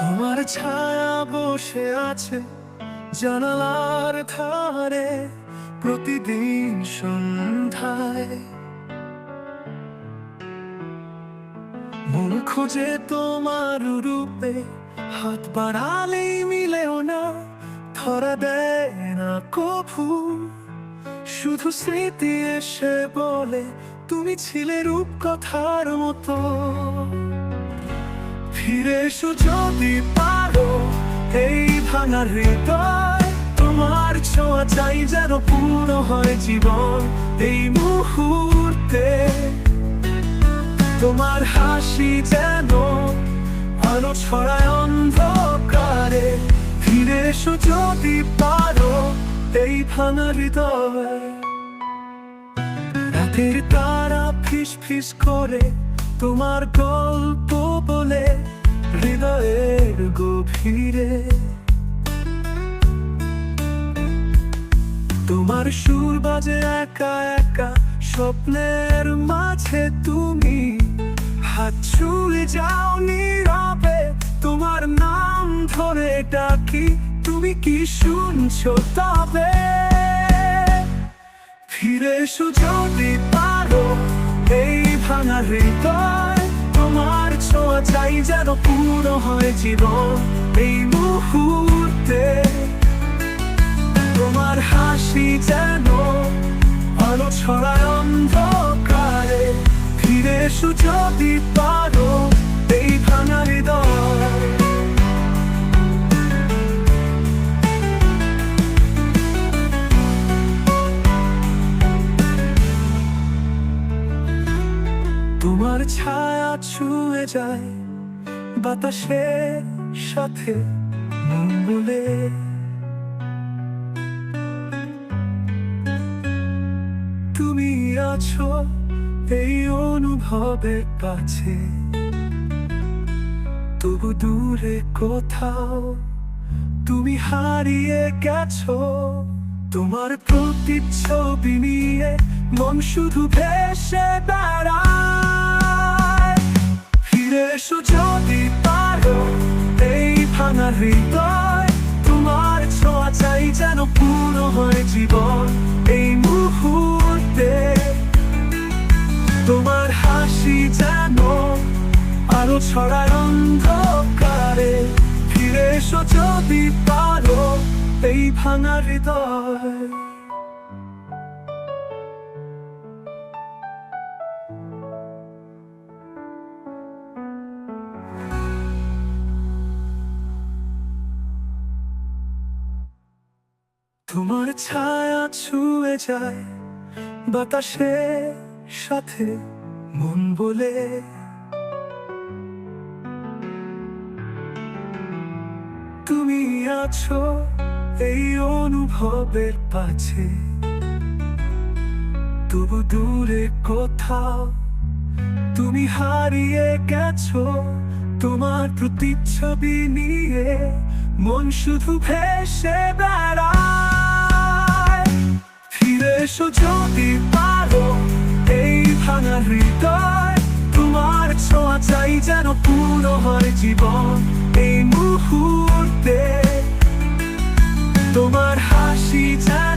তোমার ছায়া বসে আছে জানালার ধারে প্রতিদিন সন্ধ্যায়। মন খোঁজে তোমার রূপে, হাত বাড়ালেই মিলেও না, ধরা দেয় না কভু। শুধু স্মৃতি এসে বলে, তুমি ছিলে রূপ কথার মতো। ফিরে এসো যদি পারো, এই ভাঙা হৃদয় তোমার ছোঁয়া চাই যেন পূর্ণ হয় জীবন এই মুহূর্তে। তোমার হাসি যেন আলো ছড়ায় অন্ধকারে। ফিরে এসো যদি পারো, এই ভাঙা হৃদয়। রাতের তারা ফিস ফিস করে তোমার গল্প বলে হৃদয়ের গভীরে। তোমার সুর বাজে একা একা, স্বপ্নের মাঝে তুমি। হাত ছুঁয়ে যাও নীরবে, তোমার নাম ধরে ডাকি। তুমি কি শুনছো তবে? ফিরে এসো যদি পারো, এই ভাঙা হৃদয় তোমার ছোঁয়া চাই যেন পুরো হয় জীবন এই মুহূর্তে। তোমার হাসি যেন আলো ছড়ায় অন্ধকারে, ফিরে এসো যদি পারো। তোমার ছায়া ছুঁয়ে যায় বাতাসের সাথে বলে তুমি আছো এই অনুভবের কাছে, তবু দূরে কোথাও তুমি হারিয়ে গেছো। তোমার প্রতিচ্ছবি নিয়ে মন শুধু ভেসে বেড়ায়। ফিরে এসো যদি পারো, এই ভাঙা হৃদয়, তোমার ছোঁয়া চাই যেন পুরো হয় জীবন এই মুহূর্তে। তোমার হাসি যেন আলো ছড়ায় অন্ধকারে। ফিরে এসো যদি পারো, এই ভাঙা হৃদয়। তোমার ছায়া ছুঁয়ে যায় বাতাসে সাথে মন বলে। তুমি আছো এই অনুভবের পাছে, তবু দূরে কোথাও তুমি হারিয়ে গেছো তোমার প্রতিচ্ছবি নিয়ে। মন শুধু ভেসে ফিরে এসো যদি পারো, এই ভাঙা হৃদয় তোমার ছোঁয়া চাই যেন পুরো হয় জীবন। এই মুহূর্তে